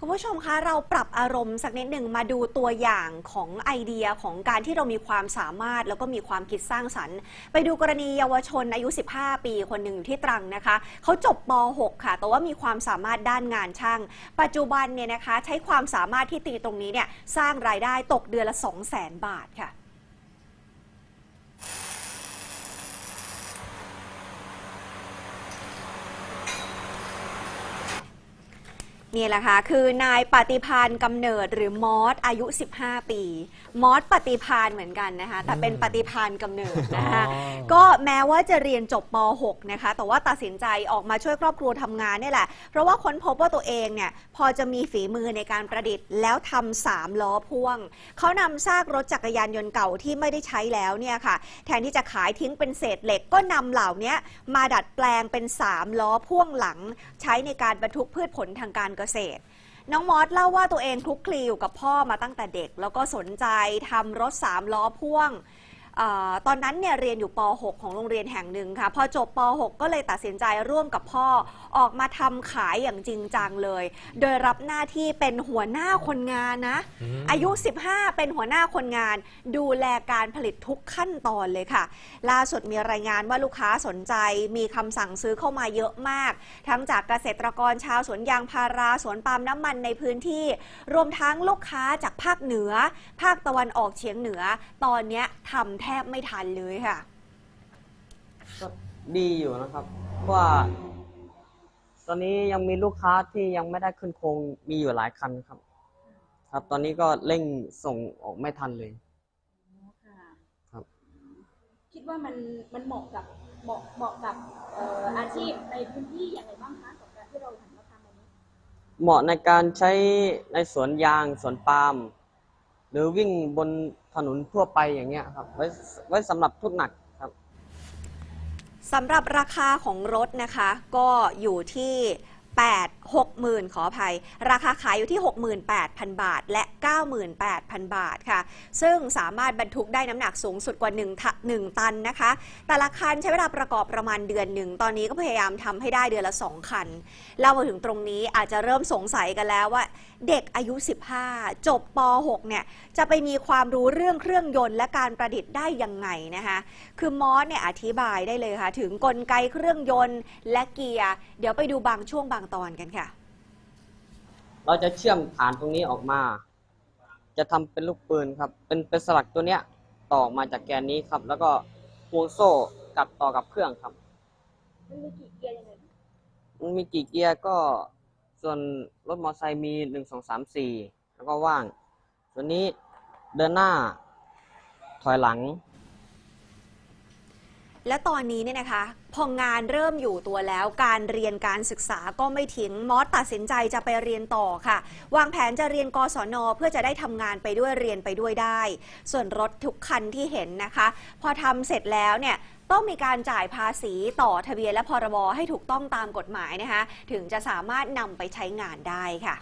คุณผู้ชมคะเราปรับอารมณ์สักนิดหนึ่งมาดูตัวอย่างของไอเดียของการที่เรามีความสามารถ แล้วก็มีความคิดสร้างสรรค์ ไปดูกรณีเยาวชนอายุ 15 ปีคนหนึ่งอยู่ที่ตรังนะคะเขาจบป .6 ค่ะ แต่ว่ามีความสามารถด้านงานช่าง ปัจจุบันเนี่ยนะคะ ใช้ความสามารถที่ตีตรงนี้เนี่ยสร้างรายได้ตกเดือนละ 2 0 0 0 0 0 บาทค่ะ นี่แหละค่ะ คือนายปฏิพานกำเนิดหรือมอสอายุ 15 ปี มอสปฏิพานเหมือนกันนะคะ แต่เป็นปฏิพานกำเนิดนะคะอ๋อก็แม้ว่าจะเรียนจบป .6 นะคะ แต่ว่าตัดสินใจออกมาช่วยครอบครัวทำงานเนี่ยแหละ เพราะว่าค้นพบว่าตัวเองเนี่ย พอจะมีฝีมือในการประดิษฐ์ แล้วทำสามล้อพ่วง เขานำซากรถจักรยานยนต์เก่าที่ไม่ได้ใช้แล้วเนี่ยค่ะ แทนที่จะขายทิ้งเป็นเศษเหล็ก ก็นำเหล่านี้มาดัดแปลงเป็น3ล้อพ่วงหลัง ใช้ในการบรรทุกพืชผลทางการเกษตร น้องมอสเล่าว่าตัวเองคลุกคลีอยู่กับพ่อมาตั้งแต่เด็ก แล้วก็สนใจทำรถสามล้อพ่วง ออตอนนั้นเนี่ยเรียนอยู่ป .6 ของโรงเรียนแห่งหนึ่งค่ะ พอจบป .6 ก็เลยตัดสินใจร่วมกับพ่อออกมาทำขายอย่างจริงจังเลย โดยรับหน้าที่เป็นหัวหน้าคนงานนะมอายุ 15 เป็นหัวหน้าคนงาน ดูแลการผลิตทุกขั้นตอนเลยค่ะ ล่าสุดมีรายงานว่าลูกค้าสนใจมีคำสั่งซื้อเข้ามาเยอะมาก ทั้งจากเกษตรกรชาวสวนยางพาราสวนปาล์มน้ำมันในพื้นที่ รวมทั้งลูกค้าจากภาคเหนือ ภาคตะวันออกเฉียงเหนือ ตอนเนี้ยทำแทบไม่ทันเลยค่ะ ก็ดีอยู่นะครับเพราะว่า ตอนนี้ยังมีลูกค้าที่ยังไม่ได้ขึ้นโครงมีอยู่หลายคันครับ ครับ ตอนนี้ก็เร่งส่งออกไม่ทันเลยค่ะครับ คิดว่ามันมันเหมาะกับเหมาะเหมาะกับเอ่ออาชีพในพื้นที่อย่างไรบ้างคะกับการที่เราหันมาทำอันนี้ เหมาะในการใช้ในสวนยางสวนปาล์ม หรือวิ่งบนถนนทั่วไปอย่างเงี้ยครับ ไว้ไว้สำหรับทุกหนักครับสำหรับราคาของรถนะคะ ก็อยู่ที่ 8 60,000 ขออภัย ราคาขายอยู่ที่ 68,000 บาท และ 98,000 บาทค่ะ ซึ่งสามารถบรรทุกได้น้ำหนักสูงสุดกว่า1ท1ตันนะคะ แต่ละคันใช้เวลาประกอบประมาณเดือนหนึ่ง ตอนนี้ก็พยายามทำให้ได้เดือนละ 2 คันเล่ามาถึงตรงนี้อาจจะเริ่มสงสัยกันแล้วว่า เด็กอายุ 15 จบป .6 เนี่ย จะไปมีความรู้เรื่องเครื่องยนต์และการประดิษฐ์ได้ยังไงนะคะ คือมอสเนี่ยอธิบายได้เลยค่ะ ถึงกลไกเครื่องยนต์และเกียร์ เดี๋ยวไปดูบางช่วงบางตอนกันค่ะ เราจะเชื่อมฐานตรงนี้ออกมา จะทำเป็นลูกปืนครับ เป็นเป็นสลักตัวเนี้ยต่อออกมาจากแกนนี้ครับ แล้วก็ห่วงโซ่กลับต่อกับเครื่องครับ มันมีกี่เกียร์ยังไงมันมีกี่เกียร์ก็ส่วนรถมอเตอร์ไซค์มีหนึ่งสองสามสี่แล้วก็ว่าง ส่วนนี้เดินหน้าถอยหลัง และตอนนี้เนี่ยนะคะพองานเริ่มอยู่ตัวแล้ว การเรียนการศึกษาก็ไม่ทิ้งมอสตัดสินใจจะไปเรียนต่อค่ะ วางแผนจะเรียนกศนเพื่อจะได้ทำงานไปด้วยเรียนไปด้วยได้ ส่วนรถทุกคันที่เห็นนะคะ พอทำเสร็จแล้วเนี่ยต้องมีการจ่ายภาษีต่อทะเบียนและพรบให้ถูกต้องตามกฎหมายนะคะ ถึงจะสามารถนำไปใช้งานได้ค่ะ